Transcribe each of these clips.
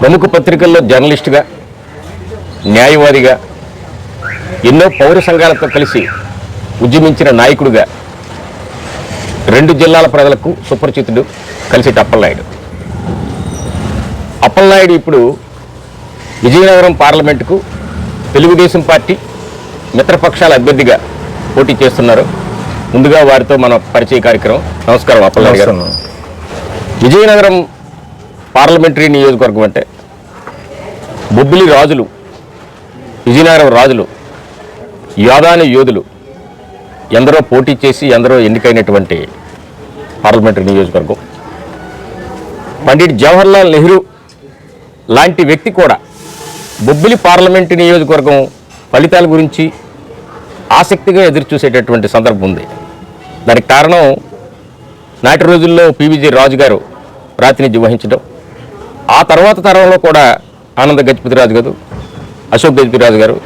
ప్రముఖ పత్రికల్లో జర్నలిస్టుగా న్యాయవాదిగా ఎన్నో పౌర సంఘాలతో కలిసి ఉద్యమించిన నాయకుడిగా రెండు జిల్లాల ప్రజలకు సుపరిచితుడు కలిసి అప్పలనాయుడు. అప్పలనాయుడు ఇప్పుడు విజయనగరం పార్లమెంటుకు తెలుగుదేశం పార్టీ మిత్రపక్షాల అభ్యర్థిగా పోటీ చేస్తున్నారు. ముందుగా వారితో మన పరిచయ కార్యక్రమం. నమస్కారం అప్పలనాయుడు గారు. విజయనగరం పార్లమెంటరీ నియోజకవర్గం అంటే బొబ్బిలి రాజులు విజయనగరం రాజులు యాదాని యోధులు ఎందరో పోటీ చేసి ఎందరో ఎన్నికైనటువంటి పార్లమెంటరీ నియోజకవర్గం. పండిట్ జవహర్లాల్ నెహ్రూ లాంటి వ్యక్తి కూడా బొబ్బిలి పార్లమెంటు నియోజకవర్గం ఫలితాల గురించి ఆసక్తిగా ఎదురుచూసేటటువంటి సందర్భం ఉంది. దానికి కారణం నాటి రోజుల్లో పీవీజీ రాజు గారు ప్రాతినిధ్యం వహించడం. ఆ తర్వాత తరంలో కూడా ఆనంద గజపతి రాజు గారు అశోక్ గజపతి రాజు గారు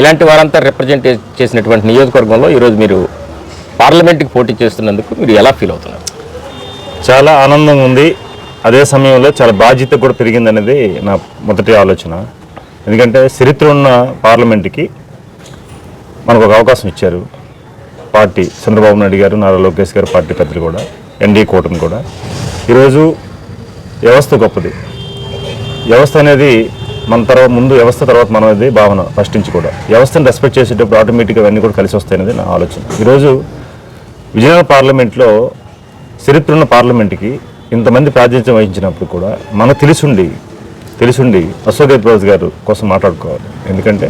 ఇలాంటి వారంతా రిప్రజెంట్ చేసినటువంటి నియోజకవర్గంలో ఈరోజు మీరు పార్లమెంట్కి పోటీ చేస్తున్నందుకు మీరు ఎలా ఫీల్ అవుతున్నారు? చాలా ఆనందంగా ఉంది. అదే సమయంలో చాలా బాధ్యత కూడా పెరిగిందనేది నా మొదటి ఆలోచన. ఎందుకంటే చరిత్ర ఉన్న పార్లమెంట్కి మనకు ఒక అవకాశం ఇచ్చారు. పార్టీ చంద్రబాబు నాయుడు గారు నారా లోకేష్ గారు పార్టీ పెద్దలు కూడా ఎన్డీఏ కూటమి కూడా. ఈరోజు వ్యవస్థ గొప్పది. వ్యవస్థ అనేది మన తర్వాత ముందు వ్యవస్థ తర్వాత మనం అనేది భావన ఫస్ట్ నుంచి కూడా. వ్యవస్థను రెస్పెక్ట్ చేసేటప్పుడు ఆటోమేటిక్గా అవన్నీ కూడా కలిసి వస్తాయనేది నా ఆలోచన. ఈరోజు విజయనగరం పార్లమెంట్లో చరిత్ర ఉన్న పార్లమెంట్కి ఇంతమంది ప్రాతినిధ్యం వహించినప్పుడు కూడా మనకు తెలిసుండి తెలిసుండి అశోక్ గజపతి గారు కోసం మాట్లాడుకోవాలి. ఎందుకంటే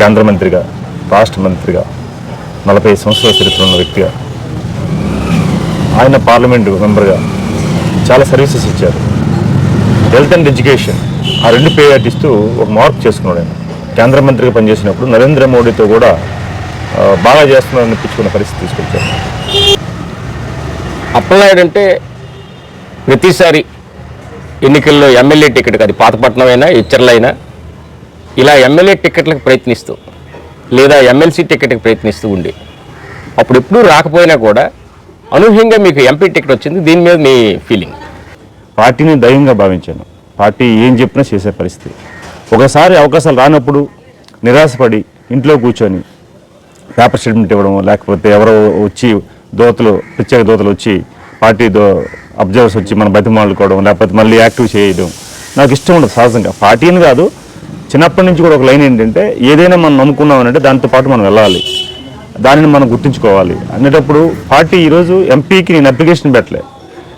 కేంద్ర మంత్రిగా రాష్ట్ర మంత్రిగా నలభై సంవత్సరాల చరిత్ర ఉన్న వ్యక్తిగా ఆయన పార్లమెంటు మెంబర్గా చాలా సర్వీసెస్ ఇచ్చారు. హెల్త్ అండ్ ఎడ్యుకేషన్ ఆ రెండు పేయాటిస్తూ ఒక మార్క్ చేసుకున్నాడు ఆయన. కేంద్ర మంత్రిగా పనిచేసినప్పుడు నరేంద్ర మోడీతో కూడా బాగా చేస్తున్నారని అనిపించుకున్న పరిస్థితి తీసుకొచ్చారు. అప్పలనాయుడు అంటే ప్రతిసారి ఎన్నికల్లో ఎమ్మెల్యే టికెట్ అది పాతపట్నం అయినా ఇచ్చర్లైనా ఇలా ఎమ్మెల్యే టికెట్లకు ప్రయత్నిస్తూ లేదా ఎమ్మెల్సీ టికెట్కి ప్రయత్నిస్తూ ఉండి అప్పుడు ఎప్పుడూ రాకపోయినా కూడా అనూహ్యంగా మీకు ఎంపీ టికెట్ వచ్చింది. దీని మీద మీ ఫీలింగ్? పార్టీని దైవంగా భావించాను. పార్టీ ఏం చెప్పినా చేసే పరిస్థితి. ఒకసారి అవకాశాలు రానప్పుడు నిరాశపడి ఇంట్లో కూర్చొని పేపర్ స్టేట్మెంట్ ఇవ్వడం లేకపోతే ఎవరో వచ్చి దోతలు ప్రత్యేక దోతలు వచ్చి పార్టీ దో అబ్జర్వర్స్ వచ్చి మనం బతిమాలుకోవడం లేకపోతే మళ్ళీ యాక్టివ్ చేయడం నాకు ఇష్టం ఉండదు సహజంగా. పార్టీ అని కాదు చిన్నప్పటి నుంచి కూడా ఒక లైన్ ఏంటంటే ఏదైనా మనం నమ్ముకున్నామనంటే దాంతో పాటు మనం వెళ్ళాలి. దానిని మనం గుర్తుంచుకోవాలి. అనేటప్పుడు పార్టీ ఈరోజు ఎంపీకి నేను అప్లికేషన్ పెట్టలే.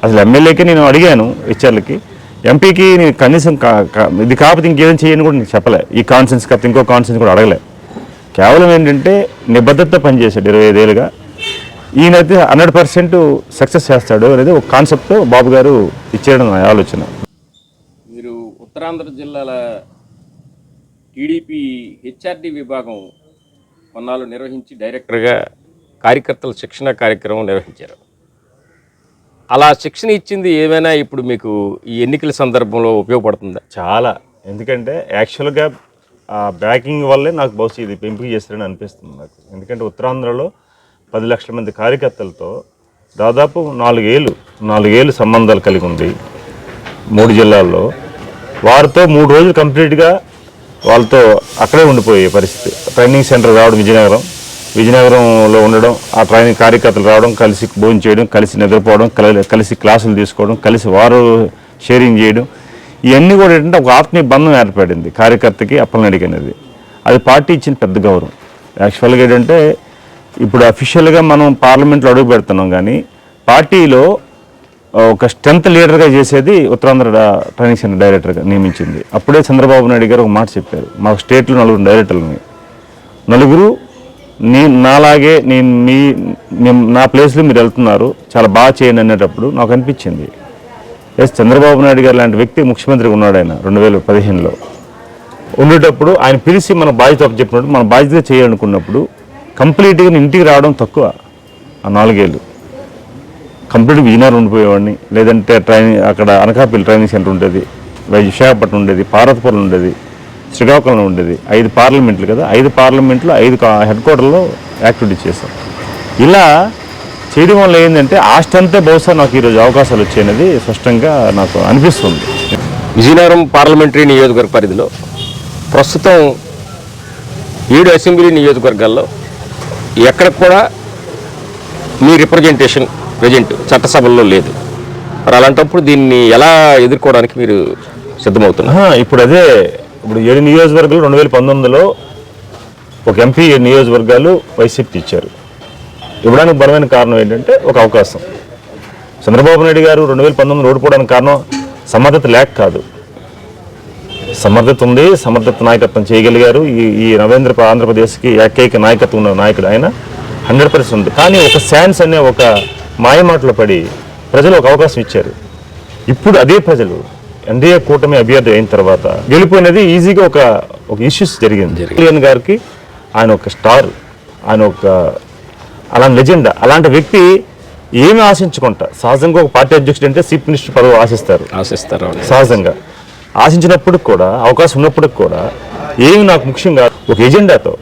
అసలు ఎమ్మెల్యేకి నేను అడిగాను హెచ్ఆర్లకి ఎంపీకి నేను కనీసం కా- కా- ఇది కాకపోతే ఇంకేం చేయని కూడా నేను చెప్పలే. ఈ కాన్సెన్స్ కాకపోతే ఇంకో కాన్సెన్స్ కూడా అడగలే. కేవలం ఏంటంటే నిబద్ధత పనిచేశాడు ఇరవై ఐదేళ్ళుగా. ఈయనైతే హండ్రెడ్ పర్సెంట్ సక్సెస్ చేస్తాడు అనేది ఒక కాన్సెప్ట్ బాబు గారు ఇచ్చేయడం నా ఆలోచన. మీరు ఉత్తరాంధ్ర జిల్లాల టీడీపీ హెచ్ఆర్డి విభాగం కొన్నాళ్ళు నిర్వహించి డైరెక్టర్గా కార్యకర్తల శిక్షణ కార్యక్రమం నిర్వహించారు. అలా శిక్షణ ఇచ్చింది ఏమైనా ఇప్పుడు మీకు ఈ ఎన్నికల సందర్భంలో ఉపయోగపడుతుందా? చాలా. ఎందుకంటే యాక్చువల్గా ఆ బ్యాకింగ్ వల్లే నాకు బహుశా ఇది ఎంపిక చేస్తారని అనిపిస్తుంది నాకు. ఎందుకంటే ఉత్తరాంధ్రలో పది లక్షల మంది కార్యకర్తలతో దాదాపు నాలుగేళ్ళు నాలుగేళ్ళు సంబంధాలు కలిగి ఉంది మూడు జిల్లాల్లో. వారితో మూడు రోజులు కంప్లీట్గా వాళ్ళతో అక్కడే ఉండిపోయే పరిస్థితి. ట్రైనింగ్ సెంటర్ రావడం విజయనగరం. విజయనగరంలో ఉండడం ఆ ట్రైనింగ్ కార్యకర్తలు రావడం కలిసి భోజనం చేయడం కలిసి నిద్రపోవడం కలిసి క్లాసులు తీసుకోవడం కలిసి వారు షేరింగ్ చేయడం ఇవన్నీ కూడా ఏంటంటే ఒక ఆత్మీయ బంధం ఏర్పడింది కార్యకర్తకి అప్పలనడికి అనేది అది పార్టీ ఇచ్చిన పెద్ద గౌరవం. యాక్చువల్గా ఏంటంటే ఇప్పుడు అఫీషియల్గా మనం పార్లమెంట్లో అడుగు పెడుతున్నాం కానీ పార్టీలో ఒక స్ట్రెంత్ లీడర్గా చేసేది ఉత్తరాంధ్ర ట్రైనింగ్ సెంటర్ డైరెక్టర్గా నియమించింది. అప్పుడే చంద్రబాబు నాయుడు గారు ఒక మాట చెప్పారు. మాకు స్టేట్లో నలుగురు డైరెక్టర్లని నలుగురు నీ నాలాగే నేను మీ నా ప్లేస్లో మీరు వెళ్తున్నారు. చాలా బాగా చేయండి అనేటప్పుడు నాకు అనిపించింది. ఎస్ చంద్రబాబు నాయుడు గారు లాంటి వ్యక్తి ముఖ్యమంత్రిగా ఉన్నాడు ఆయన రెండు వేల పదిహేనులో. ఉండేటప్పుడు ఆయన పిలిచి మన బాధ్యత చెప్పినప్పుడు మన బాధ్యత చేయాలనుకున్నప్పుడు కంప్లీట్గా నేను ఇంటికి రావడం తక్కువ ఆ నాలుగేళ్ళు. కంప్లీట్ విజయనగరం ఉండిపోయేవాడిని. లేదంటే ట్రైనింగ్ అక్కడ అనకాపల్లి ట్రైనింగ్ సెంటర్ ఉండేది వై- విశాఖపట్నం ఉండేది పార్వతపురం ఉండేది. శ్రీకాకుళం ఉండేది. ఐదు పార్లమెంట్లు కదా. ఐదు పార్లమెంట్లో ఐదు హెడ్ క్వార్టర్లో యాక్టివిటీ చేశాం. ఇలా చేయడం వల్ల ఏంటంటే ఆ స్ట్రెంతే బహుశా నాకు ఈరోజు అవకాశాలు వచ్చాయనేది స్పష్టంగా నాకు అనిపిస్తుంది. విజయనగరం పార్లమెంటరీ నియోజకవర్గ పరిధిలో ప్రస్తుతం ఏడు అసెంబ్లీ నియోజకవర్గాల్లో ఎక్కడ కూడా మీ రిప్రజెంటేషన్ ప్రజెంట్ చట్టసభల్లో లేదు. మరి అలాంటప్పుడు దీన్ని ఎలా ఎదుర్కోవడానికి మీరు సిద్ధమవుతున్నారు? ఆహా, ఇప్పుడు అదే ఇప్పుడు ఏడు నియోజకవర్గాలు రెండు వేల పంతొమ్మిదిలో ఒక ఎంపీ ఏడు నియోజకవర్గాలు వైసీపీకి ఇచ్చారు. ఇవ్వడానికి బలమైన కారణం ఏంటంటే ఒక అవకాశం. చంద్రబాబు నాయుడు గారు రెండు వేల పంతొమ్మిది ఓడిపోవడానికి కారణం సమర్థత లేక కాదు. సమర్థత ఉంది సమర్థత నాయకత్వం చేయగలిగారు. ఈ ఈ నవేంద్ర ఆంధ్రప్రదేశ్కి ఏకైక నాయకత్వం ఉన్న నాయకుడు ఆయన. హండ్రెడ్ పర్సెంట్ ఉంది. కానీ ఒక శాన్స్ అనే ఒక మాయమాటలో పడి ప్రజలు ఒక అవకాశం ఇచ్చారు. ఇప్పుడు అదే ప్రజలు ఎన్డీఏ కూటమి అభ్యర్థి అయిన తర్వాత గెలిపోయినది ఈజీగా ఒక ఒక ఇష్యూస్ జరిగింది. కళ్యాణ్ గారికి ఆయన ఒక స్టార్ ఆయన ఒక అలాంటి లెజెండ్ అలాంటి వ్యక్తి ఏమి ఆశించుకుంటా? సహజంగా ఒక పార్టీ అధ్యక్షుడు అంటే చీఫ్ మినిస్టర్ పదవి ఆశిస్తారు. ఆశిస్తారు. సహజంగా. ఆశించినప్పుడు కూడా అవకాశం ఉన్నప్పుడు కూడా ఏమి నాకు ముఖ్యం కాదు ఒక ఎజెండాతో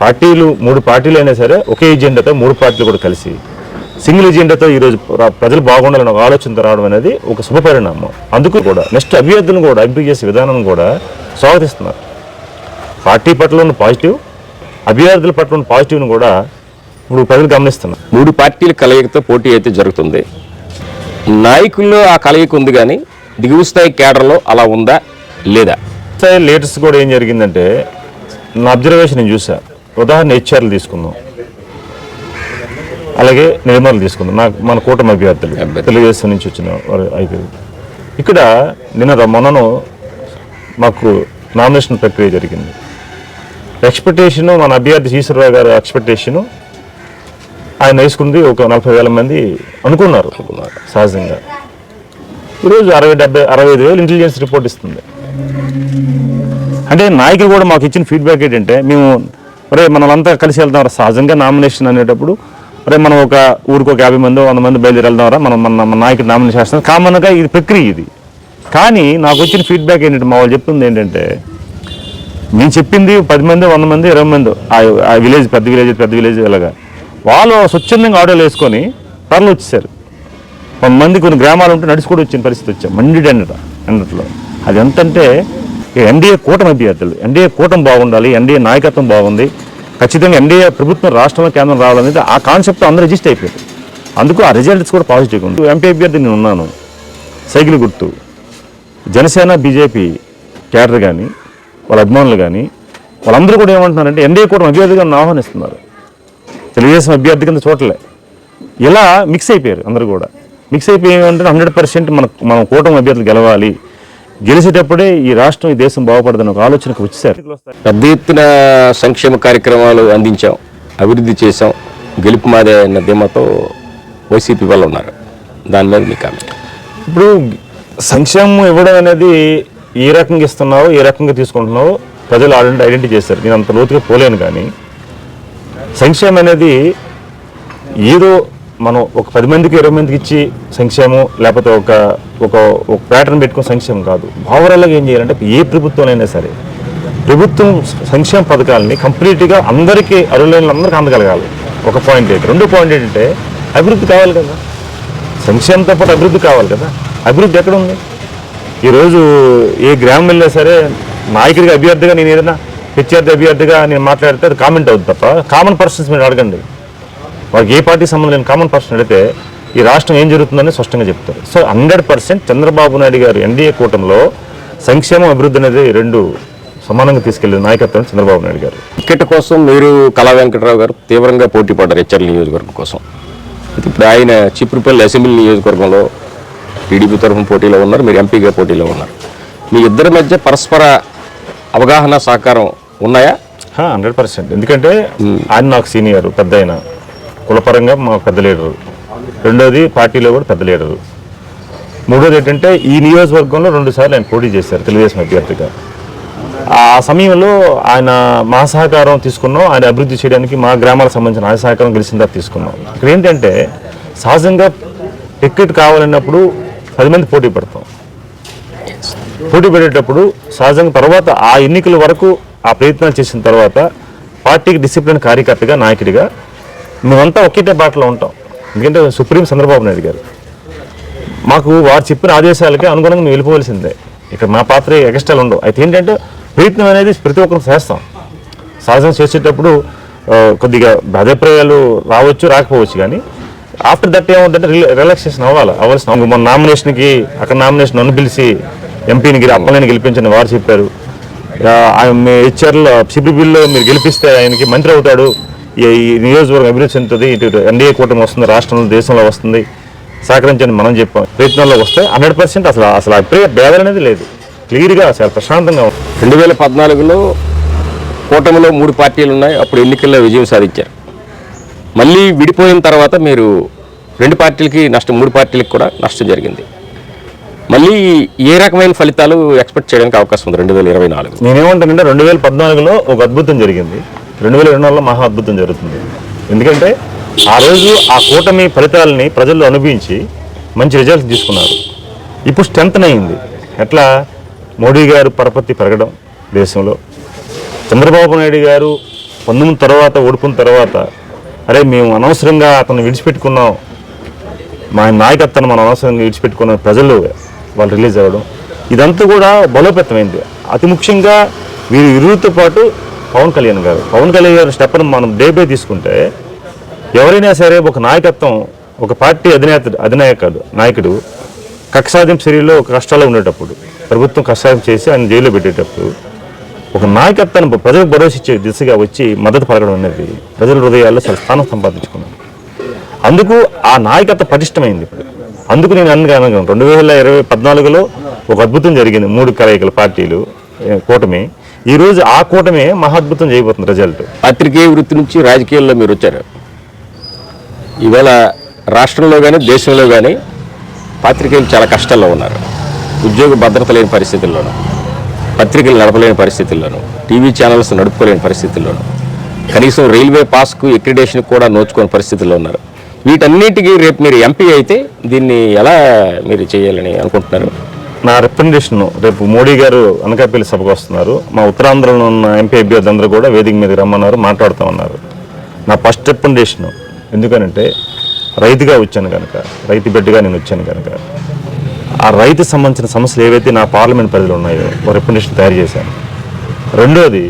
పార్టీలు మూడు పార్టీలు అయినా సరే ఒకే ఎజెండాతో మూడు పార్టీలు కూడా కలిసి సింగిల్ ఎజెండాతో ఈరోజు ప్ర- ప్రజలు బాగుండాలని ఒక ఆలోచనతో రావడం అనేది ఒక శుభ పరిణామం. అందుకు కూడా నెక్స్ట్ అభ్యర్థులను కూడా ఎంపిక చేసే విధానం కూడా స్వాగతిస్తున్నారు. పార్టీ పట్ల ఉన్న పాజిటివ్ అభ్యర్థుల పట్ల ఉన్న పాజిటివ్ను కూడా ఇప్పుడు ప్రజలు గమనిస్తున్నారు. మూడు పార్టీల కలయికతో పోటీ అయితే జరుగుతుంది. నాయకుల్లో ఆ కలయిక ఉంది కానీ దిగువ స్థాయి కేడర్లో అలా ఉందా లేదా? లేటెస్ట్ కూడా ఏం జరిగిందంటే నా అబ్జర్వేషన్ నేను చూసా ఉదాహరణ హెచ్ఆర్లు తీసుకుందాం. అలాగే నిర్మలు తీసుకుందాం. నాకు మన కూటమి అభ్యర్థులు. తెలుగుదేశం నుంచి వచ్చిన వారు ఇక్కడ నిన్న మొన్నను మాకు నామినేషన్ ప్రక్రియ జరిగింది. ఎక్స్పెక్టేషను మన అభ్యర్థి ఈశ్వరరావు గారి ఎక్స్పెక్టేషను ఆయన వేసుకుంది ఒక నలభై వేల మంది అనుకున్నారు. సహజంగా. ఈరోజు అరవై డెబ్బై అరవై ఐదు వేలు ఇంటెలిజెన్స్ రిపోర్ట్ ఇస్తుంది. అంటే నాయకులు కూడా మాకు ఇచ్చిన ఫీడ్బ్యాక్ ఏంటంటే మేము ఒరే మనమంతా కలిసి వెళ్దాం రా సహజంగా నామినేషన్ అనేటప్పుడు ఒరే మనం ఒక ఊరికి ఒక యాభై మంది వంద మంది బయలుదేరి వెళ్దాం రా మనం మన మన నాయకుడు నామినేషన్ చేస్తాం. కామన్గా ఇది ప్రక్రియ ఇది. కానీ నాకు వచ్చిన ఫీడ్బ్యాక్ ఏంటంటే మా వాళ్ళు చెప్పింది ఏంటంటే నేను చెప్పింది పది మంది వంద మంది ఇరవై మంది ఆ- ఆ విలేజ్ పెద్ద విలేజ్ పెద్ద విలేజ్ ఇలాగా వాళ్ళు స్వచ్ఛందంగా ఆటోలు వేసుకొని తరలి వచ్చేసారు. కొంతమంది కొన్ని గ్రామాలు ఉంటే నడిచి కూడా వచ్చిన పరిస్థితి వచ్చాం. మండి ఎండట ఎండట్లో అది ఎంతంటే ఎన్డీఏ కూటమి అభ్యర్థులు. ఎన్డీఏ కూటమి బాగుండాలి ఎన్డీఏ నాయకత్వం బాగుంది. ఖచ్చితంగా ఎన్డీఏ ప్రభుత్వం రాష్ట్రంలో కేంద్రం రావాలనేది ఆ కాన్సెప్ట్ అందరూ రిజిస్టర్ అయిపోయారు. అందుకు ఆ రిజల్ట్స్ కూడా పాజిటివ్గా ఉంది. ఎంపీ అభ్యర్థి నేను ఉన్నాను. సైకిల్ గుర్తు. జనసేన బీజేపీ క్యాడర్ కానీ వాళ్ళ అభిమానులు కానీ వాళ్ళందరూ కూడా ఏమంటున్నారంటే ఎన్డీఏ కూడా అభ్యర్థిగా ఆహ్వానిస్తున్నారు. తెలుగుదేశం అభ్యర్థి కింద చూడలే ఇలా మిక్స్ అయిపోయారు అందరూ కూడా. మిక్స్ అయిపోయి ఏమంటే హండ్రెడ్ పర్సెంట్ మన మనం కూటమి అభ్యర్థులు గెలవాలి. గెలిచేటప్పుడే ఈ రాష్ట్రం ఈ దేశం బాగుపడదని ఒక ఆలోచనకు వచ్చేసారు పెద్ద ఎత్తున సంక్షేమ కార్యక్రమాలు అందించాం అభివృద్ధి చేశాం. గెలుపు మాదే అన్న ధీమాతో వైసీపీ వాళ్ళు ఉన్నారు. దాని మీద మీ కామెంట్. ఇప్పుడు సంక్షేమం ఇవ్వడం అనేది ఏ రకంగా ఇస్తున్నావో ఏ రకంగా తీసుకుంటున్నావో ప్రజలు ఆల్రెడీ ఐడెంటిఫై చేస్తారు నేను అంత లోతుగా పోలేను కానీ సంక్షేమం అనేది ఏదో మనం ఒక పది మందికి ఇరవై మందికి ఇచ్చి సంక్షేమం లేకపోతే ఒక ఒక ఒక ప్యాటర్న్ పెట్టుకుని సంక్షేమం కాదు. ఓవరాల్గా ఏం చేయాలంటే ఏ ప్రభుత్వంలో సరే ప్రభుత్వం సంక్షేమ పథకాలని కంప్లీట్గా అందరికీ అరువులైన అందరికీ అందగలగాలి. ఒక పాయింట్ ఏంటి? రెండో పాయింట్ ఏంటంటే అభివృద్ధి కావాలి కదా. సంక్షేమంతో పాటు అభివృద్ధి కావాలి కదా. అభివృద్ధి ఎక్కడ ఉంది? ఈరోజు ఏ గ్రామం వెళ్ళినా సరే నాయకుడిగా అభ్యర్థిగా నేను ఏదైనా ప్రత్యర్థి అభ్యర్థిగా నేను మాట్లాడితే అది కామెంట్ అవుతుంది తప్ప కామన్ పర్సన్స్ మీరు అడగండి. వాళ్ళకి ఏ పార్టీ సంబంధం లేని కామన్ పర్సన్ అడిగితే ఈ రాష్ట్రం ఏం జరుగుతుందని స్పష్టంగా చెప్తారు. So hundred percent Chandrababu Naidu garu NDA కూటమిలో సంక్షేమం అభివృద్ధి అనేది రెండు సమానంగా తీసుకెళ్ళిన నాయకత్వం చంద్రబాబు నాయుడు గారు. టికెట్ కోసం మీరు కళా వెంకటరావు గారు తీవ్రంగా పోటీ పడ్డారు హెచ్ఆర్ఎల్ నియోజకవర్గం కోసం. ఇప్పుడు ఆయన చిప్పురుపల్లి అసెంబ్లీ నియోజకవర్గంలో టీడీపీ తరఫున పోటీలో ఉన్నారు మీరు ఎంపీగా పోటీలో ఉన్నారు. మీ ఇద్దరి మధ్య పరస్పర అవగాహన సహకారం ఉన్నాయా? హండ్రెడ్ పర్సెంట్ ఎందుకంటే ఆయన నాకు సీనియర్ పెద్ద కులపరంగా మా పెద్ద లీడరు. రెండోది పార్టీలో కూడా పెద్ద లీడరు. మూడోది ఏంటంటే ఈ నియోజకవర్గంలో రెండు సార్లు ఆయన పోటీ చేశారు తెలుగుదేశం అభ్యర్థిగా. ఆ సమయంలో ఆయన మా సహకారం తీసుకున్నాం ఆయన అభివృద్ధి చేయడానికి మా గ్రామాలకు సంబంధించిన ఆయన సహకారం గెలిచిన తర్వాత తీసుకున్నాం. ఇక్కడ ఏంటంటే సహజంగా టికెట్ కావాలన్నప్పుడు పది మంది పోటీ పడతాం. పోటీ పెట్టేటప్పుడు సహజంగా తర్వాత ఆ ఎన్నికల వరకు ఆ ప్రయత్నాలు చేసిన తర్వాత పార్టీకి డిసిప్లిన్ కార్యకర్తగా నాయకుడిగా మేమంతా ఒకేటే బాటలో ఉంటాం ఎందుకంటే సుప్రీం చంద్రబాబు నాయుడు గారు. మాకు వారు చెప్పిన ఆదేశాలకి అనుగుణంగా మేము వెళ్ళిపోవలసిందే. ఇక్కడ మా పాత్ర ఎక్స్ట్రాలు ఉండవు. అయితే ఏంటంటే ప్రయత్నం అనేది ప్రతి ఒక్కరు చేస్తాం. సాధన చేసేటప్పుడు కొద్దిగా అభిప్రాయాలు రావచ్చు రాకపోవచ్చు కానీ ఆఫ్టర్ దట్ ఏమవుతుందంటే రిలాక్సేషన్ అవ్వాలి. అవ్వాల్సిన మన నామినేషన్కి అక్కడ నామినేషన్ నన్ను పిలిచి ఎంపీని అప్పలని గెలిపించని వారు చెప్పారు. ఆయన మీ హెచ్ఆర్లో సిబిబిల్లో మీరు గెలిపిస్తే ఆయనకి మంత్రి అవుతాడు. ఈ నియోజకవర్గం అభివృద్ధి చెందుతుంది ఇటు ఎన్డీఏ కూటమి వస్తుంది రాష్ట్రంలో దేశంలో వస్తుంది. సహకరించండి మనం చెప్పాం. ప్రయత్నాల్లో వస్తే హండ్రెడ్ పర్సెంట్ అసలు అసలు అభిప్రాయ భేదాలు అనేది లేదు. క్లియర్గా చాలా ప్రశాంతంగా. రెండు వేల పద్నాలుగులో కూటమిలో మూడు పార్టీలు ఉన్నాయి. అప్పుడు ఎన్నికల్లో విజయం సాధించారు. మళ్ళీ విడిపోయిన తర్వాత మీరు రెండు పార్టీలకి నష్టం మూడు పార్టీలకు కూడా నష్టం జరిగింది. మళ్ళీ ఏ రకమైన ఫలితాలు ఎక్స్పెక్ట్ చేయడానికి అవకాశం ఉంది రెండు వేల ఇరవై నాలుగు నేనేమంటానంటే రెండు వేల పద్నాలుగులో ఒక అద్భుతం జరిగింది. రెండు వేల ఇరవై నాలుగులో మహా అద్భుతం జరుగుతుంది. ఎందుకంటే ఆ రోజు ఆ కూటమి ఫలితాలని ప్రజలు అనుభవించి మంచి రిజల్ట్స్ తీసుకున్నారు. ఇప్పుడు స్ట్రెంత్ అయింది. ఎట్లా? మోడీ గారు పరపతి పెరగడం దేశంలో. చంద్రబాబు నాయుడు గారు పంతొమ్మిది తర్వాత ఓడిపోయిన తర్వాత అరే మేము అనవసరంగా అతను విడిచిపెట్టుకున్నాం. మా నాయకత్వాన్ని మనం అనవసరంగా విడిచిపెట్టుకున్న ప్రజలు వాళ్ళు రిలీజ్ అవ్వడం. ఇదంతా కూడా బలోపేతమైంది. అతి ముఖ్యంగా వీరి ఇరువుతో పాటు పవన్ కళ్యాణ్ గారు. పవన్ కళ్యాణ్ గారి స్టెప్ను మనం డే బై తీసుకుంటే ఎవరైనా సరే ఒక నాయకత్వం ఒక పార్టీ అధినేత అధినాయకుడు నాయకుడు కక్షాదింపు చర్యలో ఒక కష్టాలు ఉండేటప్పుడు ప్రభుత్వం కష్టాదింపు చేసి ఆయన జైల్లో పెట్టేటప్పుడు ఒక నాయకత్వాన్ని ప్రజలకు భరోసా ఇచ్చే దిశగా వచ్చి మద్దతు పలకడం అనేది ప్రజల హృదయాల్లో చాలా స్థానం సంపాదించుకున్నాను. అందుకు ఆ నాయకత్వ పటిష్టమైంది ఇప్పుడు. అందుకు నేను అన్నగాను రెండు వేల ఇరవై పద్నాలుగులో ఒక అద్భుతం జరిగింది. మూడు కలయికల పార్టీలు కూటమి. ఈరోజు ఆ కూటమే మహాద్భుతం చేయబోతుంది రిజల్ట్ పత్రికే వృత్తి నుంచి రాజకీయాల్లో మీరు వచ్చారు. ఇవాళ రాష్ట్రంలో కానీ దేశంలో కానీ పాత్రికేయులు చాలా కష్టాల్లో ఉన్నారు. ఉద్యోగ భద్రత లేని పరిస్థితుల్లోనూ పత్రికలు నడపలేని పరిస్థితుల్లోనూ టీవీ ఛానల్స్ నడుపుకోలేని పరిస్థితుల్లోనూ కనీసం రైల్వే పాస్కు ఎక్రిడేషన్ కూడా నోచుకోని పరిస్థితుల్లో ఉన్నారు. వీటన్నిటికీ రేపు మీరు ఎంపీ అయితే దీన్ని ఎలా మీరు చేయాలని అనుకుంటున్నారు? నా రిప్రజెంటేషన్ రేపు మోడీ గారు అనకాపల్లి సభకు వస్తున్నారు. మా ఉత్తరాంధ్రలో ఉన్న ఎంపీ అభ్యర్థి అందరూ కూడా వేదిక మీదకి రమ్మన్నారు మాట్లాడుతూ ఉన్నారు. నా ఫస్ట్ రిప్రజెంటేషన్ ఎందుకనంటే రైతుగా వచ్చాను కనుక రైతు బిడ్డగా నేను వచ్చాను కనుక. ఆ రైతు సంబంధించిన సమస్యలు ఏవైతే నా పార్లమెంట్ పరిధిలో ఉన్నాయో ఒక రిప్రజెంటేషన్ తయారు చేశాను. రెండోది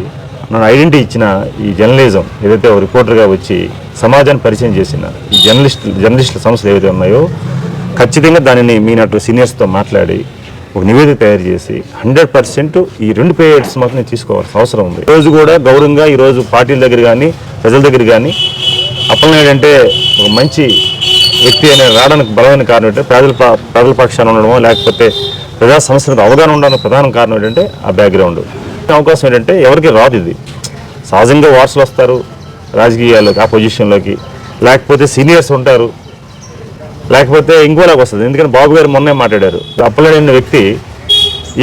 నన్ను ఐడెంటిటీ ఇచ్చిన ఈ జర్నలిజం ఏదైతే ఒక రిపోర్టర్గా వచ్చి సమాజాన్ని పరిచయం చేసిన ఈ జర్నలిస్ట్ జర్నలిస్టుల సమస్యలు ఏవైతే ఉన్నాయో ఖచ్చితంగా దానిని మీ నటు సీనియర్స్తో మాట్లాడి ఒక నివేదిక తయారు చేసి హండ్రెడ్ పర్సెంట్ ఈ రెండు పేరియడ్స్ మాత్రం తీసుకోవాల్సిన అవసరం ఉంది. రోజు కూడా గౌరవంగా ఈ రోజు పార్టీల దగ్గర కానీ ప్రజల దగ్గర కానీ అప్పలనాయుడు అంటే ఒక మంచి వ్యక్తి అనే రావడానికి బలమైన కారణం ఏంటంటే ప్రజల ప్రజల పక్షాన ఉండడమో లేకపోతే ప్రజా సమస్యలకు అవగాహన ఉండడానికి ప్రధాన కారణం ఏంటంటే ఆ బ్యాక్గ్రౌండ్ అవకాశం ఏంటంటే ఎవరికి రాదు ఇది. సహజంగా వారసులు వస్తారు రాజకీయాల్లోకి ఆ పొజిషన్లోకి లేకపోతే సీనియర్స్ ఉంటారు. లేకపోతే ఇంకోలాగా వస్తుంది. ఎందుకంటే బాబు గారు మొన్నే మాట్లాడారు. అప్పలనాయుడు అనే వ్యక్తి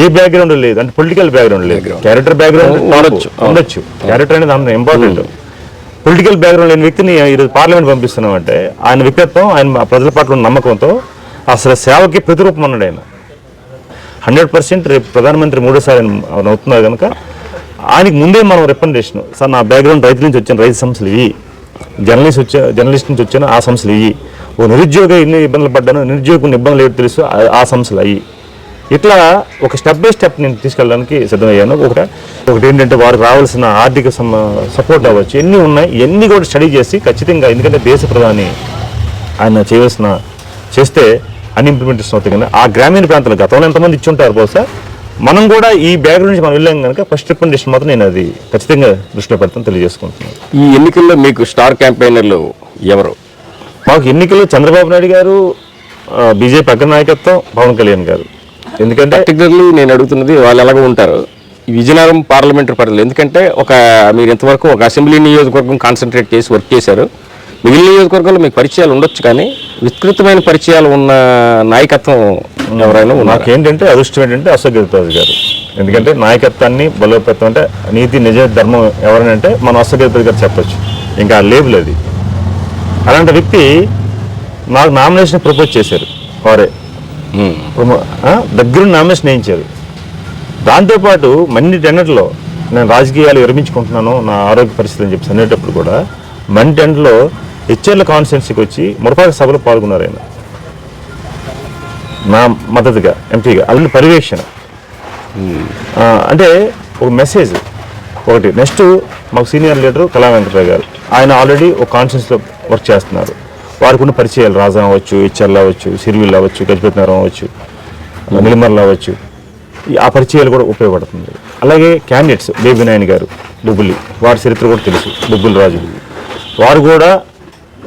ఏ బ్యాక్గ్రౌండ్ లేదు. అంటే పొలిటికల్ బ్యాక్గ్రౌండ్ లేదు. క్యారెక్టర్ బ్యాక్గ్రౌండ్ ఉండొచ్చు. ఉండొచ్చు. క్యారెక్టర్ అనేది అంత ఇంపార్టెంట్ పొలిటికల్ బ్యాక్గ్రౌండ్ లేని వ్యక్తిని ఈరోజు పార్లమెంట్ పంపిస్తున్నామంటే ఆయన వ్యక్తిత్వం ఆయన ప్రజల పట్ల ఉన్న నమ్మకంతో అసలు సేవకి ప్రతిరూపం అన్నాడు ఆయన. హండ్రెడ్ పర్సెంట్ రేపు ప్రధానమంత్రి మూడోసారి ఆయన అవుతున్నారు కనుక ఆయనకి ముందే మనం రికమెండేషన్ సార్ నా బ్యాక్గ్రౌండ్ రైతు నుంచి వచ్చాను రైతు సమస్యలు ఇవి. జర్నలిస్ట్ వచ్చా జర్నలిస్ట్ నుంచి వచ్చాను ఆ సమస్యలు ఇవి. ఓ నిరుద్యోగ ఎన్ని ఇబ్బందులు పడ్డాను నిరుద్యోగం ఇబ్బందులు ఏమిటి తెలుసు ఆ- సమస్యలు అయ్యి. ఇట్లా ఒక స్టెప్ బై స్టెప్ నేను తీసుకెళ్ళడానికి సిద్ధమయ్యాను. ఒకటి ఒకటి ఏంటంటే వారికి రావాల్సిన ఆర్థిక సపోర్ట్ అవ్వచ్చు. ఎన్ని ఉన్నాయి ఇవన్నీ కూడా స్టడీ చేసి ఖచ్చితంగా ఎందుకంటే దేశ ప్రధాని ఆయన చేయవలసిన చేస్తే అన్ఇంప్లిమెంటేషన్ అవుతాయి ఆ గ్రామీణ ప్రాంతాలు గతంలో ఎంతమంది ఇచ్చి ఉంటారు బహుశా? మనం కూడా ఈ బ్యాగ్ నుంచి మనం వెళ్ళాం కనుక ఫస్ట్ రికమెండేషన్ మాత్రం నేను అది ఖచ్చితంగా దృష్టిలో పెడతాను తెలియజేసుకుంటున్నాను. ఈ ఎన్నికల్లో మీకు స్టార్ క్యాంపెయినర్లు ఎవరు? మాకు ఎన్నికల్లో చంద్రబాబు నాయుడు గారు బీజేపీ అగ్రనాయకత్వం పవన్ కళ్యాణ్ గారు. ఎందుకంటే పర్టికులర్లీ నేను అడుగుతున్నది వాళ్ళు ఎలాగో ఉంటారు. విజయనగరం పార్లమెంటరీ పరిధిలో ఎందుకంటే ఒక మీరు ఇంతవరకు ఒక అసెంబ్లీ నియోజకవర్గం కాన్సన్ట్రేట్ చేసి వర్క్ చేశారు. మిగిలిన నియోజకవర్గాల్లో మీకు పరిచయాలు ఉండొచ్చు కానీ విస్తృతమైన పరిచయాలు ఉన్న నాయకత్వం ఎవరైనా ఉన్నారు? నాకేంటంటే అదృష్టం ఏంటంటే అశోక్ గజపతి గారు. ఎందుకంటే నాయకత్వాన్ని బలోపేతం అంటే నీతి నిజ ధర్మం ఎవరనంటే మనం అశోక్ గజపతి గారు చెప్పొచ్చు. ఇంకా ఆ లేబుల్ అది అలాంటి వ్యక్తి నాకు నామినేషన్ ప్రపోజ్ చేశారు వారే. దగ్గర నామినేషన్ వేయించారు. దాంతోపాటు మన్ని టెండర్లో నేను రాజకీయాలు విరమించుకుంటున్నాను నా ఆరోగ్య పరిస్థితి అని చెప్పి అనేటప్పుడు కూడా మన్ని టెండర్లో హెచ్ఎర్ల కాన్స్టిట్యున్సీకి వచ్చి మురపాక సభలో పాల్గొన్నారు ఆయన. నా మద్దతుగా ఎంపీగా అలాంటి పర్యవేక్షణ. అంటే ఒక మెసేజ్ ఒకటి. నెక్స్ట్ మాకు సీనియర్ లీడర్ కళా వెంకటరావు గారు. ఆయన ఆల్రెడీ ఒక కాన్షియస్లో వర్క్ చేస్తున్నారు. వారికి ఉన్న పరిచయాలు రాజా అవ్వచ్చు హెచ్ఆర్లు అవ్వచ్చు సిరివిల్ అవ్వచ్చు గజపతి నగరం అవ్వచ్చు నిలిమర్లు అవ్వచ్చు. ఈ ఆ పరిచయాలు కూడా ఉపయోగపడుతుంది. అలాగే క్యాండిడేట్స్ బేబీ నాయన్ గారు బుబ్బులి వారి చరిత్ర కూడా తెలుసు బుబ్బుల్ రాజు. వారు కూడా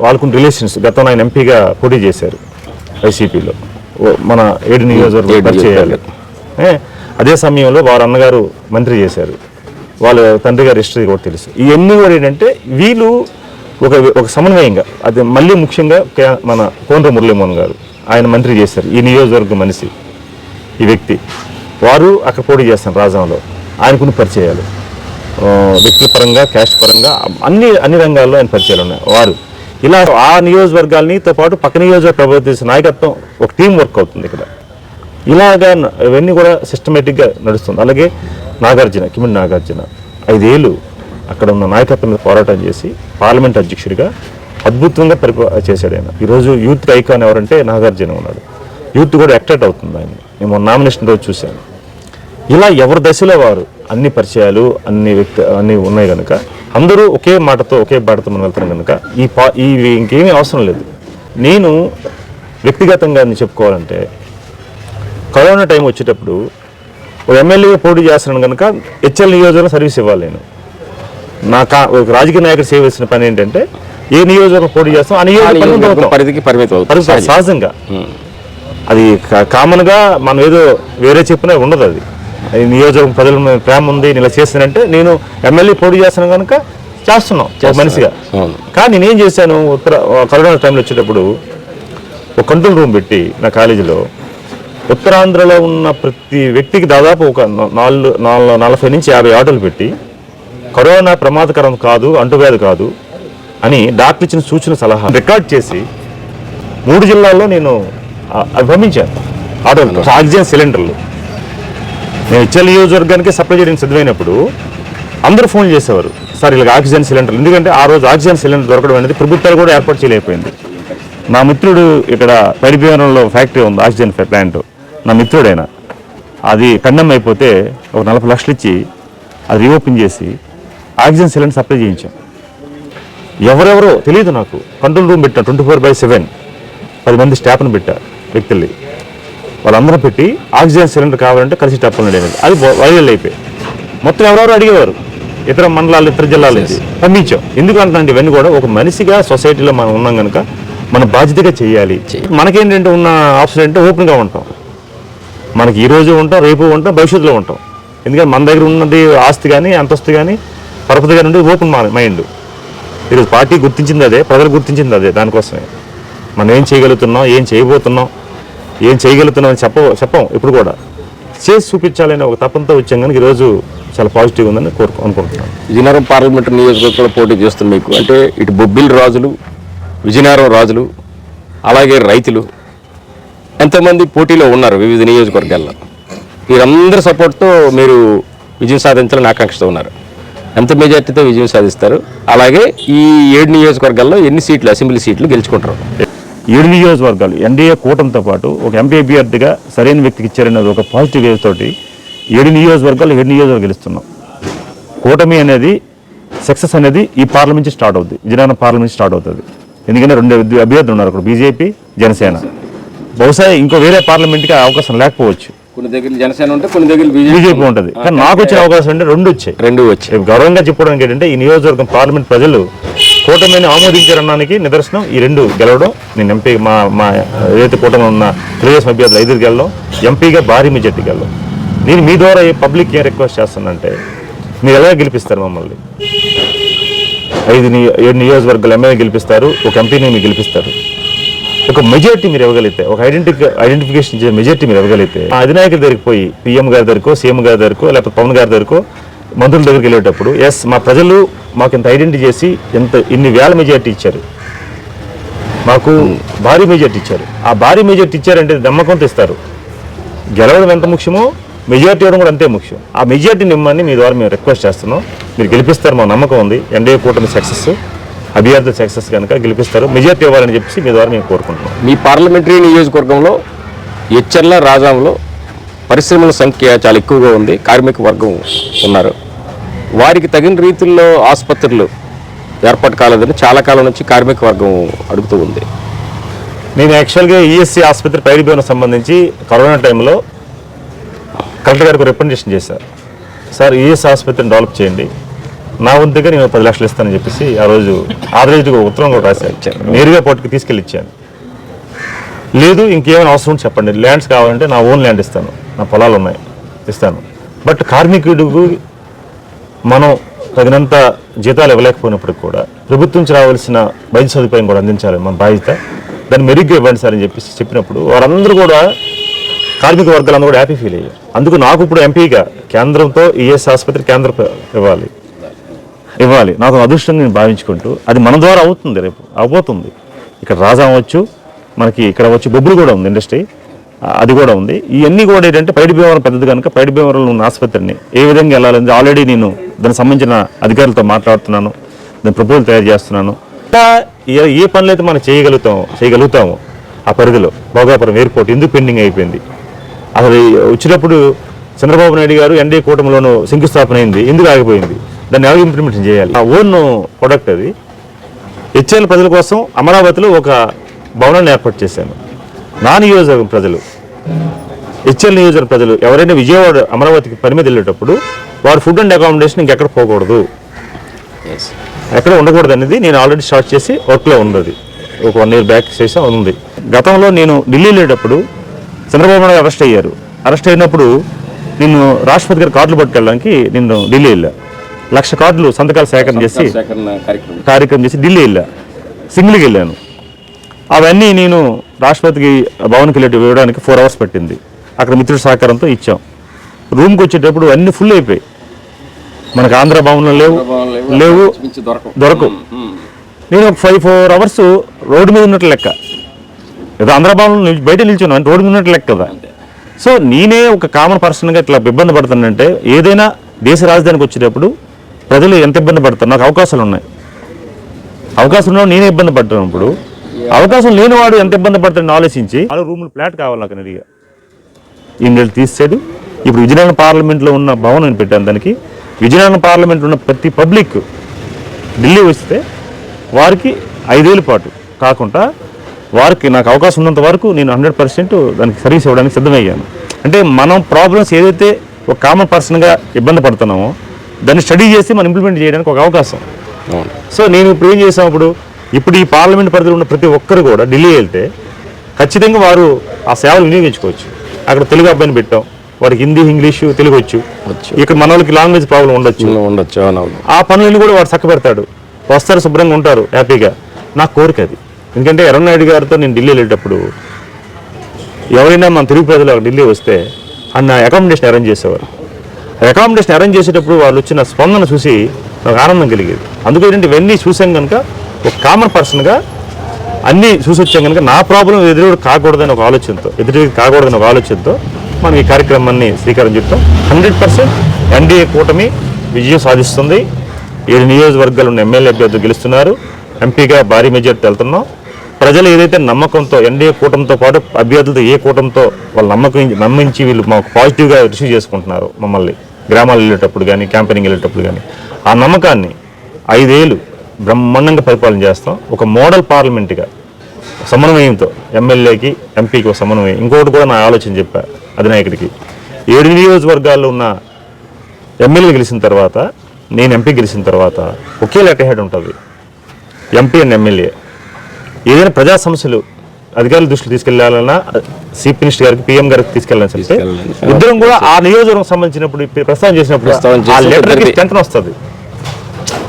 వాళ్ళకున్న రిలేషన్స్ గతంలో ఆయన ఎంపీగా పోటీ చేశారు వైసీపీలో మన ఏడు నియోజకవర్గం పరిచయాలు. అదే సమయంలో వారు అన్నగారు మంత్రి చేశారు. వాళ్ళ తండ్రి గారి హిస్టరీ కూడా తెలుసు. ఇవన్నీ కూడా ఏంటంటే వీళ్ళు ఒక ఒక సమన్వయంగా అది మళ్ళీ ముఖ్యంగా మన కోండ్ర మురళీమోహన్ గారు ఆయన మంత్రి చేశారు ఈ నియోజకవర్గ మనిషి ఈ వ్యక్తి. వారు అక్కడ పోటీ చేస్తారు రాజంలో ఆయనకున్న పరిచయాలు. ఆ, వ్యక్తిపరంగా క్యాస్ట్ పరంగా అన్ని అన్ని రంగాల్లో ఆయన పరిచయాలు ఉన్నాయి. వారు. ఇలా ఆ నియోజకవర్గాలనితో పాటు పక్క నియోజకవర్గ ప్రభుత్వ నాయకత్వం ఒక టీం వర్క్ అవుతుంది ఇక్కడ. ఇలాగా ఇవన్నీ కూడా సిస్టమేటిక్గా నడుస్తుంది. అలాగే నాగార్జున కిమిడి నాగార్జున ఐదేళ్ళు అక్కడ ఉన్న నాయకత్వం మీద పోరాటం చేసి పార్లమెంట్ అధ్యక్షుడిగా అద్భుతంగా పరిపా చేశాడు ఆయన. ఈరోజు యూత్ ఐకాన్ ఎవరంటే నాగార్జున ఉన్నాడు. యూత్ కూడా అట్రాక్ట్ అవుతుంది ఆయన నేను నామినేషన్ రోజు చూశాను. ఇలా ఎవరి దశలో వారు అన్ని పరిచయాలు అన్ని వ్యక్తి అన్ని ఉన్నాయి కనుక అందరూ ఒకే మాటతో ఒకే బాటతో మనం వెళ్తాం కనుక ఈ పా ఇవి ఇంకేమీ అవసరం లేదు. నేను వ్యక్తిగతంగా చెప్పుకోవాలంటే కరోనా టైం వచ్చేటప్పుడు ఓ ఎమ్మెల్యేగా పోటీ చేస్తున్నాను కనుక హెచ్ఎల్ నియోజకవర్గం సర్వీస్ ఇవ్వాలి నేను. నా రాజకీయ నాయకుడు చేయవలసిన పని ఏంటంటే ఏ నియోజకవర్గం పోటీ చేస్తాం ఆ నియోజకవర్గం. పరిధికి పరిమితం సహజంగా. అది కామన్గా మనం ఏదో వేరే చెప్పినా ఉండదు అది. అది నియోజకవర్గం ప్రజల ప్రేమ ఉంది నేను ఇలా చేస్తానంటే నేను ఎమ్మెల్యే పోటీ చేస్తున్నాను కనుక చేస్తున్నాం మనిషిగా. కానీ నేనేం చేశాను ఉత్తర కరోనా టైంలో వచ్చేటప్పుడు ఒక కంట్రోల్ రూమ్ పెట్టి నా కాలేజీలో ఉత్తరాంధ్రలో ఉన్న ప్రతి వ్యక్తికి దాదాపు ఒక నాలుగు నాలుగు నలభై నుంచి యాభై ఆటోలు పెట్టి కరోనా ప్రమాదకరం కాదు అంటువ్యాధి కాదు అని డాక్టర్ ఇచ్చిన సూచన సలహా రికార్డ్ చేసి మూడు జిల్లాల్లో నేను అవి పంపించాను ఆటోలు ఆక్సిజన్ సిలిండర్లు. నేను ఇచ్చే నియోజకవర్గానికి సప్లై చేయడానికి సిద్ధమైనప్పుడు అందరూ ఫోన్ చేసేవారు. సార్ ఇలా ఆక్సిజన్ సిలిండర్లు. ఎందుకంటే ఆ రోజు ఆక్సిజన్ సిలిండర్ దొరకడం అనేది ప్రభుత్వాలు కూడా ఏర్పాటు చేయలేకపోయింది. నా మిత్రుడు ఇక్కడ పరిభీవనంలో ఫ్యాక్టరీ ఉంది ఆక్సిజన్ ప్లాంట్. నా మిత్రుడైన. అది కండమ్ అయిపోతే ఒక నలభై లక్షలు ఇచ్చి అది రీఓపెన్ చేసి ఆక్సిజన్ సిలిండర్ సప్లై చేయించాం. ఎవరెవరో తెలియదు నాకు. కంట్రోల్ రూమ్ పెట్టాను ట్వంటీ ఫోర్ బై సెవెన్ పది మంది స్టాఫ్ని పెట్టా వ్యక్తుల్ని. వాళ్ళందరూ పెట్టి ఆక్సిజన్ సిలిండర్ కావాలంటే కలిసి టప్పలు అనేది అది వైరల్ అయిపోయి. మొత్తం ఎవరెవరు అడిగేవారు? ఇతర మండలాలు ఇతర జిల్లాల పంపించాం. ఎందుకు అంటే ఇవన్నీ కూడా ఒక మనిషిగా సొసైటీలో మనం ఉన్నాం కనుక మన బాధ్యతగా చేయాలి. మనకేంటంటే ఉన్న ఆప్షన్ అంటే ఓపెన్గా ఉంటాం. మనకి ఈ రోజు ఉంటాం రేపు ఉంటాం భవిష్యత్తులో ఉంటాం. ఎందుకంటే మన దగ్గర ఉన్నది ఆస్తి కానీ అంతస్తు కానీ పరపతి గారు ఉండేది ఓపెన్ మైండ్. ఈరోజు పార్టీ గుర్తించింది అదే ప్రజలు గుర్తించింది అదే దానికోసమే. మనం ఏం చేయగలుగుతున్నాం ఏం చేయబోతున్నాం ఏం చేయగలుగుతున్నాం అని చెప్ప చెప్పం ఇప్పుడు కూడా. చేసి చూపించాలనే ఒక తపంతో వచ్చాం కనుక ఈరోజు చాలా పాజిటివ్ ఉందని కోరుకు అనుకుంటున్నాను విజయనగరం పార్లమెంటు నియోజకవర్గంలో పోటీ చేస్తుంది మీకు. అంటే ఇటు బొబ్బిలి రాజులు విజయనగరం రాజులు అలాగే రైతులు ఎంతమంది పోటీలో ఉన్నారు వివిధ నియోజకవర్గాల్లో. వీరందరి సపోర్ట్తో మీరు విజయం సాధించాలని ఆకాంక్షతో ఉన్నారు. ఎంత మెజార్టీతో విజయం సాధిస్తారు. అలాగే ఈ ఏడు నియోజకవర్గాల్లో ఎన్ని సీట్లు అసెంబ్లీ సీట్లు గెలుచుకుంటారు? ఏడు నియోజకవర్గాలు ఎన్డీఏ కూటమితో పాటు ఒక ఎంపీ అభ్యర్థిగా సరైన వ్యక్తికి ఇచ్చారనేది ఒక పాజిటివ్ వేవ్ తోటి ఏడు నియోజకవర్గాలు ఏడు నియోజకవర్గాలు గెలుస్తున్నాం. కూటమి అనేది సక్సెస్ అనేది ఈ పార్లమెంట్ స్టార్ట్ అవుతుంది విజయనగరం పార్లమెంట్ స్టార్ట్ అవుతుంది. ఎందుకంటే రెండు అభ్యర్థులు ఉన్నారు అక్కడ బీజేపీ జనసేన. బహుశా ఇంకో వేరే పార్లమెంట్కి అవకాశం లేకపోవచ్చు. కొన్ని దగ్గర జనసేన ఉంటే కొన్ని దగ్గర బీజేపీ ఉంటుంది. కానీ నాకు వచ్చిన అవకాశం అంటే రెండు వచ్చాయి. రెండు వచ్చాయి. గౌరవంగా చెప్పుకోవడానికి ఏంటంటే ఈ నియోజకవర్గం పార్లమెంట్ ప్రజలు కూటమిని ఆమోదించారనడానికి నిదర్శనం ఈ రెండు గెలవడం. నేను ఎంపీ మా మా ఏదైతే కూటమి ఉన్న తెలుగుదేశం అభ్యర్థులు ఐదుగురు గెలడం ఎంపీగా భారీ మెజార్టీ గెలడం నేను మీ ద్వారా ఈ పబ్లిక్ ఏం రిక్వెస్ట్ చేస్తానంటే మీరు ఎలా గెలిపిస్తారు మమ్మల్ని? ఐదు నియో ఏడు నియోజకవర్గాలు ఎమ్మెల్యే గెలిపిస్తారు ఒక ఎంపీని మీరు గెలిపిస్తారు. ఒక మెజారిటీ మీరు ఇవ్వగలిగితే ఒక ఐడెంటి ఐడెంటిఫికేషన్ చేసే మెజారిటీ మీరు ఇవ్వగలిగితే ఆ దగ్గరికి పోయి పీఎం గారి దగ్గరకో సీఎం గారి దగ్గరకో లేకపోతే పవన్ గారి దగ్గరకో మంత్రుల దగ్గరికి వెళ్ళేటప్పుడు ఎస్ మా ప్రజలు మాకు ఇంత ఐడెంటిటీ చేసి ఎంత ఇన్ని వేల మెజారిటీ ఇచ్చారు. మాకు భారీ మెజార్టీ ఇచ్చారు. ఆ భారీ మెజార్టీ ఇచ్చారంటే నమ్మకంతో ఇస్తారు. గెలవడం ఎంత ముఖ్యమో మెజార్టీ ఇవ్వడం కూడా అంతే ముఖ్యం. ఆ మెజార్టీ నిమ్మని మీ ద్వారా మేము రిక్వెస్ట్ చేస్తున్నాం. మీరు గెలిపిస్తారు మా నమ్మకం ఉంది. ఎన్డీఏ కూటమి సక్సెస్ అభ్యర్థుల సక్సెస్ కనుక గెలిపిస్తారు. మెజార్టీ ఇవ్వాలని చెప్పేసి మీ ద్వారా మేము కోరుకుంటున్నాం. మీ పార్లమెంటరీ నియోజకవర్గంలో ఎచ్చర్ల రాజాంలో పరిశ్రమల సంఖ్య చాలా ఎక్కువగా ఉంది. కార్మిక వర్గం ఉన్నారు. వారికి తగిన రీతిలో ఆసుపత్రులు ఏర్పాటు కాలేదని చాలా కాలం నుంచి కార్మిక వర్గం అడుగుతూ ఉంది. నేను యాక్చువల్గా ఈఎస్సీ ఆసుపత్రి పైడి భవనం సంబంధించి కరోనా టైంలో కలెక్టర్ గారికి రిప్రజెంటేషన్ చేశారు సార్ ఈఎస్సీ ఆసుపత్రిని డెవలప్ చేయండి. నా వంతుగా నేను పది లక్షలు ఇస్తానని చెప్పేసి ఆ రోజు ఆదరేజ్గా ఉత్తరం కూడా రాశాను నేరుగా పోటీకి తీసుకెళ్ళి ఇచ్చాను లేదు ఇంకేమైనా అవసరం ఉంటే చెప్పండి. ల్యాండ్స్ కావాలంటే నా ఓన్ ల్యాండ్ ఇస్తాను. నా పొలాలు ఉన్నాయి ఇస్తాను. బట్ కార్మికుడికి మనం తగినంత జీతాలు ఇవ్వలేకపోయినప్పటికి కూడా ప్రభుత్వం నుంచి రావాల్సిన వైద్య సదుపాయం కూడా అందించాలి మన బాధ్యత. దాన్ని మెరుగ్గా ఇవ్వండి సార్ అని చెప్పేసి చెప్పినప్పుడు వారందరూ కూడా కార్మిక వర్గాలందరూ కూడా హ్యాపీ ఫీల్ అయ్యారు. అందుకు నాకు ఇప్పుడు ఎంపీగా కేంద్రంతో ఈఎస్ ఆసుపత్రి కేంద్ర ఇవ్వాలి. ఇవ్వాలి. నాకు అదృష్టం నేను భావించుకుంటూ అది మన ద్వారా అవుతుంది రేపు. అవబోతుంది. ఇక్కడ రాజా అవ్వచ్చు మనకి ఇక్కడ వచ్చి బొబ్బులు కూడా ఉంది ఇండస్ట్రీ. అది కూడా ఉంది. ఇవన్నీ కూడా ఏంటంటే పైడి భీమవరం పెద్దది కనుక పైడి భీమవరంలో ఉన్న ఆసుపత్రిని ఏ విధంగా వెళ్ళాలని ఆల్రెడీ నేను దానికి సంబంధించిన అధికారులతో మాట్లాడుతున్నాను. దాని ప్రపోజల్ తయారు చేస్తున్నాను. ఏ- ఏ పనులు అయితే మనం చేయగలుగుతాం చేయగలుగుతామో ఆ పరిధిలో భోగాపురం ఎయిర్పోర్ట్ ఎందుకు పెండింగ్ అయిపోయింది? అసలు వచ్చినప్పుడు చంద్రబాబు నాయుడు గారు ఎన్డీఏ కూటమిలోనూ శంకుస్థాపన అయింది. ఎందుకు ఆగిపోయింది? దాన్ని ఎలా ఇంప్లిమెంట్ చేయాలి? ఆ ఓన్ ప్రొడక్ట్ అది. హెచ్ఎల్ ప్రజల కోసం అమరావతిలో ఒక భవనాన్ని ఏర్పాటు చేశాను. నా నియోజకవర్గం ప్రజలు హెచ్ఎల్ నియోజకవర్గ ప్రజలు ఎవరైనా విజయవాడ అమరావతికి పని మీద వెళ్ళేటప్పుడు వారు ఫుడ్ అండ్ అకామిడేషన్ ఇంకెక్కడ పోకూడదు. ఎక్కడ ఉండకూడదు అనేది నేను ఆల్రెడీ స్టార్ట్ చేసి వర్క్లో ఉంది ఒక వన్ ఇయర్ బ్యాక్ చేసా ఉంది. గతంలో నేను ఢిల్లీ వెళ్ళేటప్పుడు చంద్రబాబు నాయుడు అరెస్ట్ అయ్యారు. అరెస్ట్ అయినప్పుడు నేను రాష్ట్రపతి గారి కార్డులు పట్టుకెళ్ళడానికి నేను ఢిల్లీ వెళ్ళా. లక్ష కార్డులు సంతకాలు సేకరణ చేసి కార్యక్రమం. చేసి ఢిల్లీ వెళ్ళా. సింగిల్కి వెళ్ళాను. అవన్నీ నేను రాష్ట్రపతికి భవన్కి వెళ్ళి ఇవ్వడానికి ఫోర్ అవర్స్ పట్టింది. అక్కడ మిత్రుల సహకారంతో ఇచ్చాం. రూమ్కి వచ్చేటప్పుడు అన్నీ ఫుల్ అయిపోయాయి. మనకు ఆంధ్ర భవన్లో లేవు. లేవు. దొరకవు. నేను ఒక ఫైవ్ ఫోర్ అవర్స్ రోడ్డు మీద ఉన్నట్లు లెక్క. ఏదో ఆంధ్ర భవన్లో నిల్- బయట నిల్చున్నాను అంటే రోడ్డు మీద ఉన్నట్లు లెక్క కదా. సో నేనే ఒక కామన్ పర్సన్గా ఇట్లా ఇబ్బంది పడుతానంటే ఏదైనా దేశ రాజధానికి వచ్చేటప్పుడు ప్రజలు ఎంత ఇబ్బంది పడతారు నాకు అవకాశాలు ఉన్నాయి. అవకాశం ఉన్న నేనే ఇబ్బంది పడుతున్నప్పుడు అవకాశం లేనివాడు ఎంత ఇబ్బంది పడతాడని ఆలోచించి నాలుగు రూములు ఫ్లాట్ కావాలి నాకు నిడిగా ఈయన తీసాడు ఇప్పుడు విజయనగరం పార్లమెంట్లో ఉన్న భవనం నేను పెట్టాను దానికి. విజయనగరం పార్లమెంట్లో ఉన్న ప్రతి పబ్లిక్ ఢిల్లీ వస్తే వారికి ఐదేళ్ళ పాటు కాకుండా వారికి నాకు అవకాశం ఉన్నంత వరకు నేను హండ్రెడ్ పర్సెంట్ దానికి సర్వీస్ ఇవ్వడానికి సిద్ధమయ్యాను. అంటే మనం ప్రాబ్లమ్స్ ఏదైతే ఒక కామన్ పర్సన్గా ఇబ్బంది పడుతున్నామో దాన్ని స్టడీ చేసి మనం ఇంప్లిమెంట్ చేయడానికి ఒక అవకాశం. సో నేను ఇప్పుడు ఏం చేసాం ఇప్పుడు? ఇప్పుడు ఈ పార్లమెంట్ పరిధిలో ఉన్న ప్రతి ఒక్కరు కూడా ఢిల్లీ వెళ్తే ఖచ్చితంగా వారు ఆ సేవలు వినియోగించుకోవచ్చు. అక్కడ తెలుగు అబ్బాయిని పెట్టాం. వారికి హిందీ ఇంగ్లీషు తెలుగు వచ్చు. ఇక్కడ మన వాళ్ళకి లాంగ్వేజ్ ప్రాబ్లం ఉండొచ్చు. ఉండొచ్చు ఆ పనులన్నీ కూడా వాడు చక్కబెడతాడు. వస్తారు శుభ్రంగా ఉంటారు హ్యాపీగా. నా కోరిక అది. ఎందుకంటే ఎర్రనాయుడు గారితో నేను ఢిల్లీ వెళ్ళేటప్పుడు ఎవరైనా మన తెలుగు ప్రజలు ఢిల్లీ వస్తే అన్న అకామిడేషన్ అరేంజ్ చేసేవారు. అకామిడేషన్ అరేంజ్ చేసేటప్పుడు వాళ్ళు వచ్చిన స్పందన చూసి నాకు ఆనందం కలిగేది. అందుకే ఏంటంటే ఇవన్నీ చూసాం కనుక ఒక కామన్ పర్సన్గా అన్నీ చూసి వచ్చాం కనుక నా ప్రాబ్లం ఎదురు కాకూడదని ఒక ఆలోచనతో ఎదురు కాకూడదని ఒక ఆలోచనతో మనం ఈ కార్యక్రమాన్ని శ్రీకారం చుట్టాం. హండ్రెడ్ పర్సెంట్ ఎన్డీఏ కూటమి విజయం సాధిస్తుంది. ఏడు నియోజకవర్గాలు ఉన్న ఎమ్మెల్యే అభ్యర్థులు గెలుస్తున్నారు. ఎంపీగా భారీ మెజార్టీ వెళ్తున్నాం. ప్రజలు ఏదైతే నమ్మకంతో ఎన్డీఏ కూటమితో పాటు అభ్యర్థులతో ఏ కూటమితో వాళ్ళు నమ్మకం నమ్మించి వీళ్ళు మాకు పాజిటివ్గా రిసీవ్ చేసుకుంటున్నారు మమ్మల్ని గ్రామాలు వెళ్ళేటప్పుడు కానీ క్యాంపెయినింగ్ వెళ్ళేటప్పుడు కానీ ఆ నమ్మకాన్ని ఐదేళ్ళు బ్రహ్మాండంగా పరిపాలన చేస్తాం. ఒక మోడల్ పార్లమెంట్గా సమన్వయంతో ఎమ్మెల్యేకి ఎంపీకి ఒక సమన్వయం. ఇంకొకటి కూడా నా ఆలోచన చెప్పా అధినాయకుడికి. ఏడు నియోజకవర్గాల్లో ఉన్న ఎమ్మెల్యే గెలిచిన తర్వాత నేను ఎంపీ గెలిచిన తర్వాత ఒకే లెటర్ హెడ్ ఉంటుంది. MP and MLA. ఏదైనా ప్రజా సమస్యలు అధికారుల దృష్టికి తీసుకెళ్ళాలన్నా చీఫ్ మినిస్టర్ గారికి పీఎం గారికి సరే తీసుకెళ్ళాలని. ఇద్దరం కూడా ఆ నియోజకవర్గం సంబంధించినప్పుడు ప్రస్తావన చేసినప్పుడు ఆ లెటర్కి వస్తుంది.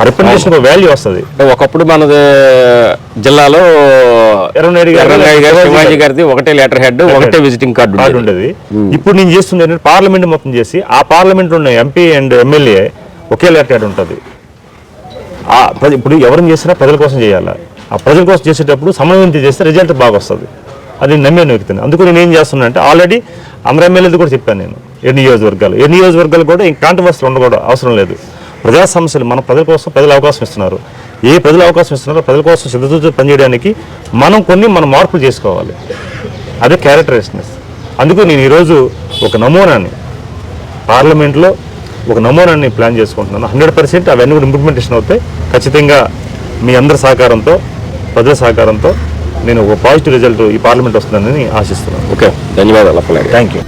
రిప్రజెంటేషన్ వాల్యూ వస్తుంది. అంటే ఒకప్పుడు మనది జిల్లాలో శివాజీ. గారిది ఒకటే లెటర్ హెడ్ ఒకటే విజిటింగ్ కార్డు ఉండేది. ఇప్పుడు నేను చేస్తుంది ఏంటంటే పార్లమెంట్ మొత్తం చేసి ఆ పార్లమెంట్ ఉన్న ఎంపీ అండ్ ఎమ్మెల్యే ఒకే లెటర్ హెడ్ ఉంటుంది. ఇప్పుడు ఎవరిని చేసినా ప్రజల కోసం చేయాలి? ఆ ప్రజల కోసం చేసేటప్పుడు సమన్వయం చేస్తే రిజల్ట్ బాగా వస్తుంది అది నమ్మాను వ్యక్తిని. అందుకు నేను ఏం చేస్తున్నా అంటే ఆల్రెడీ అందరు ఎమ్మెల్యేది కూడా చెప్పాను నేను. ఎన్ని నియోజకవర్గాలు. ఎన్ని నియోజకవర్గాలు కూడా ఇంకా కాంట్రవర్సీలు ఉండకూడదు అవసరం లేదు. ప్రజా సమస్యలు మన ప్రజల కోసం ప్రజలు అవకాశం ఇస్తున్నారు. ఏ ప్రజలు అవకాశం ఇస్తున్నారో ప్రజల కోసం సిద్ధతో పనిచేయడానికి మనం కొన్ని మనం మార్పులు చేసుకోవాలి. అదే క్యారెక్టరిస్టిక్నెస్ అందుకు నేను ఈరోజు ఒక నమూనాని పార్లమెంట్లో ఒక నమూనాన్ని ప్లాన్ చేసుకుంటున్నాను. హండ్రెడ్ పర్సెంట్ అవన్నీ కూడా ఇంప్లిమెంటేషన్ అవుతాయి. ఖచ్చితంగా మీ అందరి సహకారంతో ప్రజల సహకారంతో నేను ఒక పాజిటివ్ రిజల్ట్ ఈ పార్లమెంట్ వస్తుందని ఆశిస్తున్నాను. ఓకే? ధన్యవాదాలు అప్పలనాయుడు థ్యాంక్ యూ